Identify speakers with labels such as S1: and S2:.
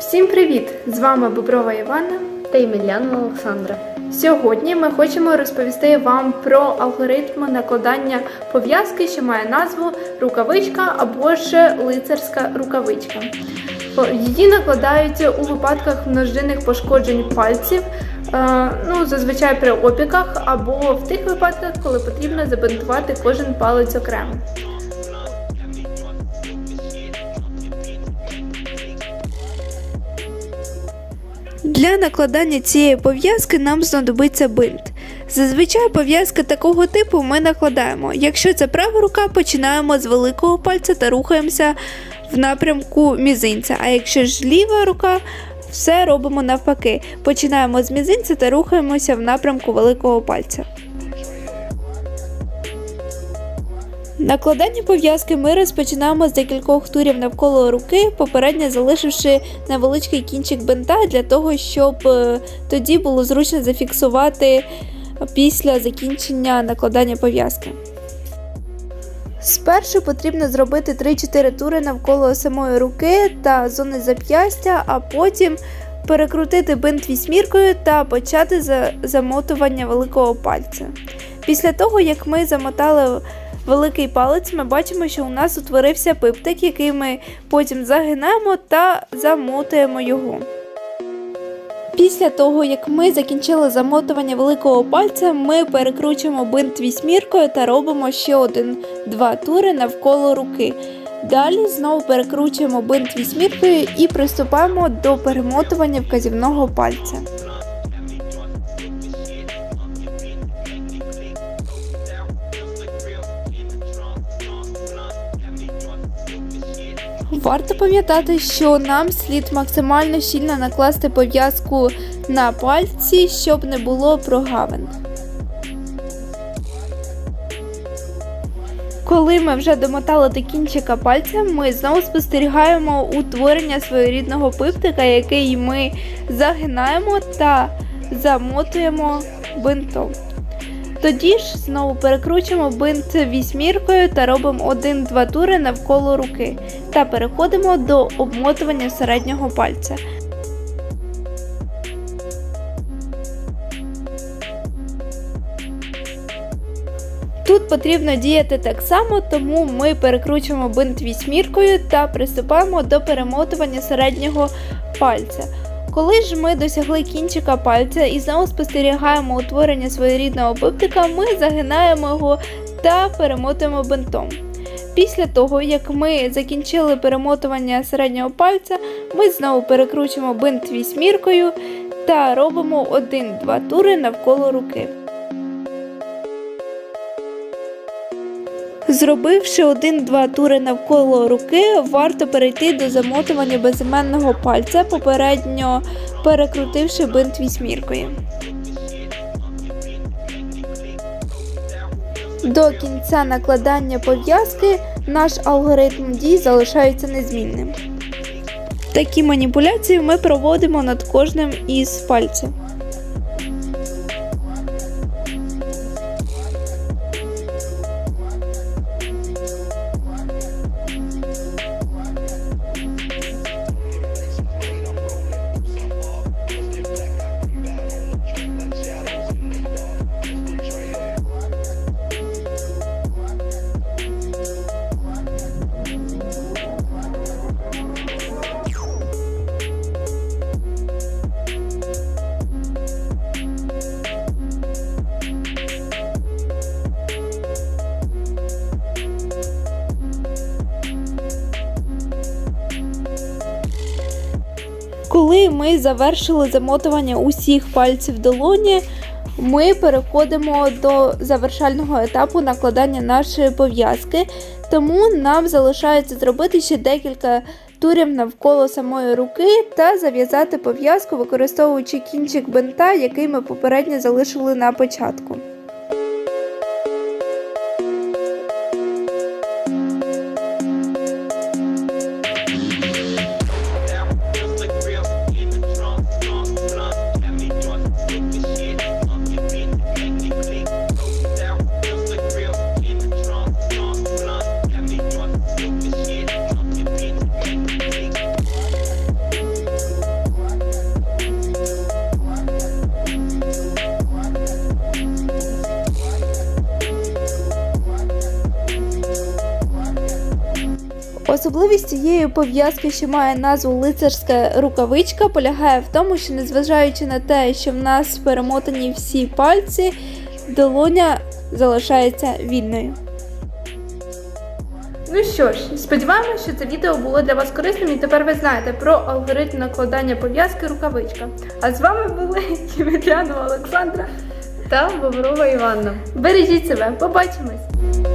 S1: Всім привіт! З вами Боброва Івана.
S2: та Ємельянова Олександра.
S1: Сьогодні ми хочемо розповісти вам про алгоритм накладання пов'язки, що має назву рукавичка або ж лицарська рукавичка. Її накладають у випадках множинних пошкоджень пальців, е, ну зазвичай при опіках, або в тих випадках, коли потрібно забинтувати кожен палець окремо. Для накладання цієї пов'язки нам знадобиться бинт. Зазвичай пов'язки такого типу ми накладаємо. Якщо це права рука, починаємо з великого пальця та рухаємося в напрямку мізинця. А якщо ж ліва рука, все робимо навпаки. Починаємо з мізинця та рухаємося в напрямку великого пальця. Накладання пов'язки ми розпочинаємо з декількох турів навколо руки, попередньо залишивши невеличкий кінчик бинта для того, щоб е, тоді було зручно зафіксувати після закінчення накладання пов'язки. Спершу потрібно зробити 3-4 тури навколо самої руки та зони зап'ястя, а потім перекрутити бинт вісьміркою та почати за замотування великого пальця. Після того, як ми замотали великий палець, ми бачимо, що у нас утворився пиптик, який ми потім загинаємо та замотуємо його. Після того, як ми закінчили замотування великого пальця, ми перекручуємо бинт вісьміркою та робимо ще один-два тури навколо руки. Далі знову перекручуємо бинт вісьміркою і приступаємо до перемотування вказівного пальця. Варто пам'ятати, що нам слід максимально щільно накласти пов'язку на пальці, щоб не було прогавин. Коли ми вже домотали до кінчика пальця, ми знову спостерігаємо утворення своєрідного пиптика, який ми загинаємо та замотуємо бинтом. Тоді ж знову перекручуємо бинт вісьміркою та робимо 1-2 тури навколо руки та переходимо до обмотування середнього пальця. Тут потрібно діяти так само, тому ми перекручуємо бинт вісьміркою та приступаємо до перемотування середнього пальця. Коли ж ми досягли кінчика пальця і знову спостерігаємо утворення своєрідного пиптика, ми загинаємо його та перемотуємо бинтом. Після того, як ми закінчили перемотування середнього пальця, ми знову перекручуємо бинт вісьміркою та робимо 1-2 тури навколо руки. Зробивши один-два тури навколо руки, варто перейти до замотування безіменного пальця, попередньо перекрутивши бинт вісьміркою. До кінця накладання пов'язки наш алгоритм дій залишається незмінним. Такі маніпуляції ми проводимо над кожним із пальців. Коли ми завершили замотування усіх пальців долоні, ми переходимо до завершального етапу накладання нашої пов'язки, тому нам залишається зробити ще декілька турів навколо самої руки та зав'язати пов'язку, використовуючи кінчик бинта, який ми попередньо залишили на початку. Особливість цієї пов'язки, що має назву лицарська рукавичка, полягає в тому, що незважаючи на те, що в нас перемотані всі пальці, долоня залишається вільною. Ну що ж, сподіваємося, що це відео було для вас корисним і тепер ви знаєте про алгоритм накладання пов'язки рукавичка. А з вами були Ємельянова Олександра.
S2: Та Боброва Іванна.
S1: Бережіть себе, побачимось!